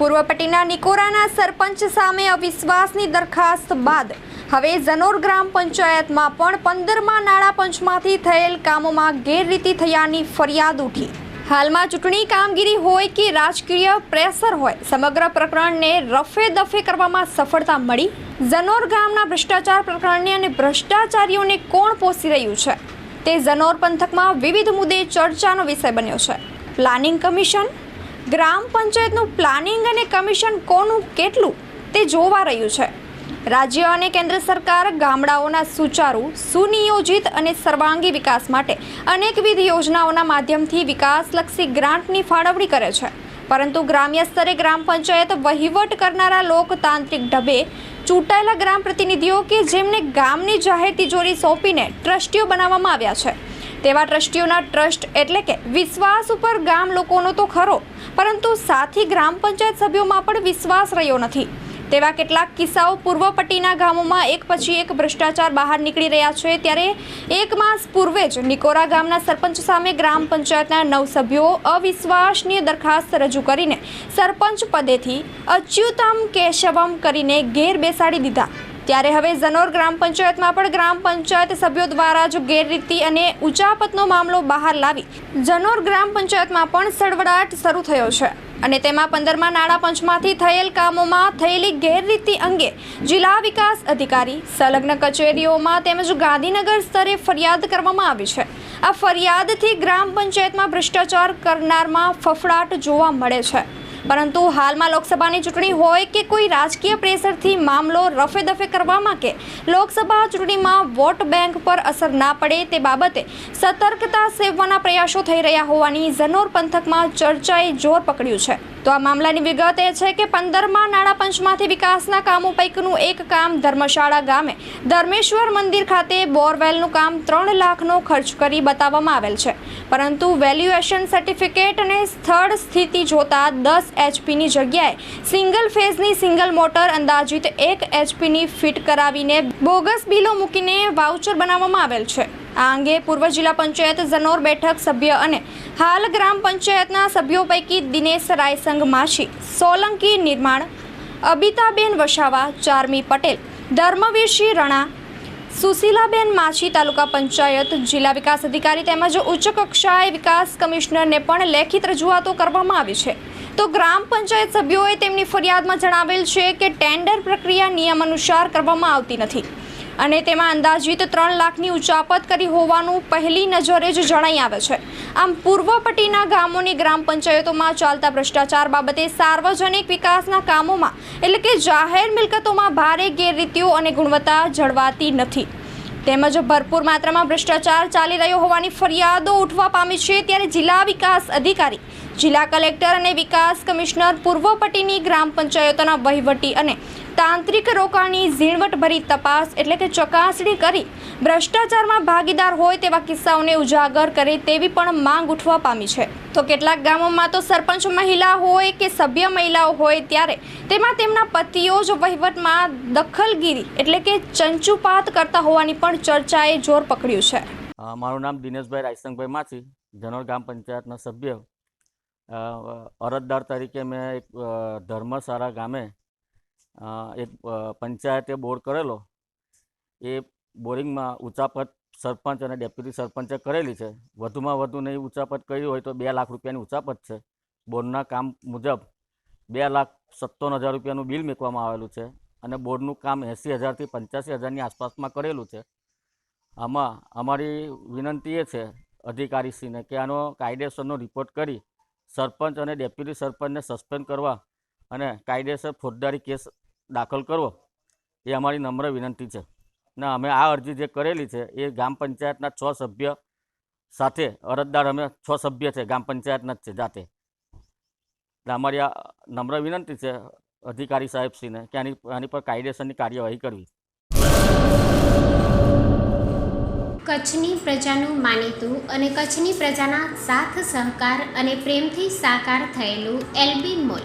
પૂર્વ પટ્ટીના નિકોરાના સરપંચ સામે અવિશ્વાસની દરખાસ્ત બાદ હવે જનોર ગ્રામ પંચાયતમાં પણ પંદરમાં નાણાં પંચમાંથી થયેલ કામોમાં ગેરરીતિ થયાની ફરિયાદ ઉઠી. હાલમાં ચૂંટણી કામગીરી હોય કે રાજકીય પ્રેશર હોય, સમગ્ર પ્રકરણને રફે દફે કરવામાં સફળતા મળી. જનોર ગામના ભ્રષ્ટાચાર પ્રકરણને અને ભ્રષ્ટાચારીઓને કોણ પોષી રહ્યું છે? તે જનોર પંથકમાં વિવિધ મુદ્દે ચર્ચાનો વિષય બન્યો છે. પ્લાનિંગ કમિશન ગ્રામ પંચાયતનું પ્લાનિંગ અને કમિશન કોનું કેટલું તે જોવા રહ્યું છે. રાજ્ય અને કેન્દ્ર સરકાર ગામડાઓના સુચારુ, સુનિયોજિત અને સર્વાંગી વિકાસ માટે અનેકવિધ યોજનાઓના માધ્યમથી વિકાસલક્ષી ગ્રાન્ટની ફાળવણી કરે છે. પરંતુ ગ્રામ્ય સ્તરે ગ્રામ પંચાયત વહીવટ કરનારા લોકતાંત્રિક ઢબે ચૂંટાયેલા ગ્રામ પ્રતિનિધિઓ કે જેમને ગામની જાહેર તિજોરી સોંપીને ટ્રસ્ટીઓ બનાવવામાં આવ્યા છે. તેવા ટ્રસ્ટીઓના ટ્રસ્ટ એટલે કે વિશ્વાસ ઉપર ગામ લોકોનો તો ખરો પરંતુ સાથી ગ્રામ પંચાયત સભ્યોમાં પણ વિશ્વાસ રહ્યો નથી. તેવા કેટલાક કિસ્સાઓ પૂર્વ પટ્ટીના ગામોમાં એક પછી એક ભ્રષ્ટાચાર બહાર નીકળી રહ્યા છે, ત્યારે એક માસ પૂર્વે જ નિકોરા ગામના સરપંચ સામે ગ્રામ પંચાયતના નવ સભ્યો અવિશ્વાસનીય દરખાસ્ત રજૂ કરીને સરપંચ પદેથી અચ્યુતમ કેશવમ કરીને ગેર બેસાડી દીધા. ત્યારે હવે જનોર ગ્રામ પંચાયતમાં પણ ગ્રામ પંચાયત સભ્યો દ્વારા જ ગેરરીતિ અને ઉચાપતનો મામલો બહાર લાવી જનોર ગ્રામ પંચાયતમાં પણ સળવડાટ શરૂ થયો છે. અને તેમાં પંદરમાં નાણાં પંચમાંથી થયેલ કામોમાં થયેલી ગેરરીતિ અંગે જિલ્લા વિકાસ અધિકારી, સંલગ્ન કચેરીઓમાં તેમજ ગાંધીનગર સ્તરે ફરિયાદ કરવામાં આવી છે. આ ફરિયાદથી ગ્રામ પંચાયતમાં ભ્રષ્ટાચાર કરનારમાં ફફડાટ જોવા મળે છે. પરંતુ હાલમાં લોકસભાની ચૂંટણી હોય કે કોઈ રાજકીય પ્રેશરથી મામલો રફે દફે કરવામાં કે લોકસભા ચૂંટણીમાં વોટ બેંક પર અસર ના પડે તે બાબતે સતર્કતા સેવવાના પ્રયાસો થઈ રહ્યા હોવાની ઝનોર પંથકમાં ચર્ચાએ જોર પકડ્યું છે. તો આ મામલાની વિગત એ છે કે પંદરમાં નાણાં પંચમાંથી વિકાસના કામો પૈકીનું એક કામ ધર્મશાળા ગામે ધર્મેશ્વર મંદિર ખાતે બોરવેલનું કામ ત્રણ લાખનો ખર્ચ કરી બતાવવામાં આવેલ છે. પરંતુ વેલ્યુએશન સર્ટિફિકેટ અને સ્થળ સ્થિતિ જોતા દસ એચપીની જગ્યાએ સિંગલ ફેઝની સિંગલ મોટર અંદાજિત એક એચપીની ફિટ કરાવીને બોગસ બિલો મૂકીને વાઉચર બનાવવામાં આવેલ છે. આ અંગે પૂર્વ જિલ્લા પંચાયત ઝનોર બેઠક સભ્ય અને હાલ ગ્રામ પંચાયતના સભ્યો પૈકી દિનેશ રાયસંગ માછી, સોલંકી નિર્માણ, અબિતાબેન વસાવા, ચારમી પટેલ, ધર્મવીરસિંહ રણા, સુશીલાબેન માછી તાલુકા પંચાયત જિલ્લા વિકાસ અધિકારી તેમજ ઉચ્ચ કક્ષાએ વિકાસ કમિશનરને પણ લેખિત રજૂઆતો કરવામાં આવી છે. તો ગ્રામ પંચાયત સભ્યોએ તેમની ફરિયાદમાં જણાવેલ છે કે ટેન્ડર પ્રક્રિયા નિયમ અનુસાર કરવામાં આવતી નથી અને તેમાં અંદાજિત ત્રણ લાખની ઉચાપત કરી હોવાનું પહેલી નજરે જ જણાઈ આવે છે. આમ પૂર્વ પટ્ટીના ગામોની ગ્રામ પંચાયતોમાં ચાલતા ભ્રષ્ટાચાર બાબતે સાર્વજનિક વિકાસના કામોમાં એટલે કે જાહેર મિલકતોમાં ભારે ગેરરીતિઓ અને ગુણવત્તા જળવાતી નથી. તેમજ ભરપૂર માત્રામાં ભ્રષ્ટાચાર ચાલી રહ્યો હોવાની ફરિયાદો ઉઠવા પામી છે. ત્યારે જિલ્લા વિકાસ અધિકારી, જિલ્લા કલેક્ટર અને વિકાસ કમિશનર પૂર્વ પટીની ગ્રામ પંચાયતોના વહીવટી અને તાંત્રિક રોકાણની ઝીણવટભરી તપાસ એટલે કે ચકાસણી કરી ભ્રષ્ટાચારમાં ભાગીદાર હોય તેવા કિસ્સાઓને ઉજાગર કરે તેવી પણ માંગ ઉઠવા પામી છે. તો કેટલાક ગામોમાં તો સરપંચ મહિલા હોય કે સભ્ય મહિલાઓ હોય ત્યારે તેમાં તેમના પતિઓ જ વહીવટમાં દખલગીરી એટલે કે ચંચુપાત કરતા હોવાની પણ ચર્ચાએ જોર પકડ્યું છે. મારું નામ દિનેશભાઈ રાયસંગભાઈ માછી જનોર ગામ પંચાયતના સભ્ય. અરજદાર તરીકે મેં એક ધર્મસારા ગામે એક પંચાયતે બોર કરેલો. એ બોરિંગમાં ઉચાપત સરપંચ અને ડેપ્યુટી સરપંચે કરેલી છે. વધુમાં વધુ નહીં ઉચાપત કરી હોય તો બે લાખ રૂપિયાની ઉચાપત છે. બોરના કામ મુજબ બે લાખ સત્તાવન હજાર રૂપિયાનું બિલ મૂકવામાં આવેલું છે અને બોર્ડનું કામ એંસી હજારથી પંચ્યાસી હજારની આસપાસમાં કરેલું છે. આમાં અમારી વિનંતી એ છે અધિકારીશ્રીને કે આનો કાયદેસરનો રિપોર્ટ કરી સરપંચ અને ડેપ્યુટી સરપંચને સસ્પેન્ડ કરવા અને કાયદેસર ફોજદારી કેસ દાખલ કરવો, એ અમારી નમ્ર વિનંતી છે. ને અમે આ અરજી જે કરેલી છે, એ ગ્રામ પંચાયતના છ સભ્ય સાથે, અરજદાર અમે છ સભ્ય છે, ગ્રામ પંચાયતના જ છે જાતે. એટલે અમારી આ નમ્ર વિનંતી છે અધિકારી સાહેબશ્રીને કે આની આની પર કાયદેસરની કાર્યવાહી કરવી. કચ્છની પ્રજાનું માનીતું અને કચ્છની પ્રજાના સાથ સહકાર અને પ્રેમથી સાકાર થયેલું એલબી મોલ.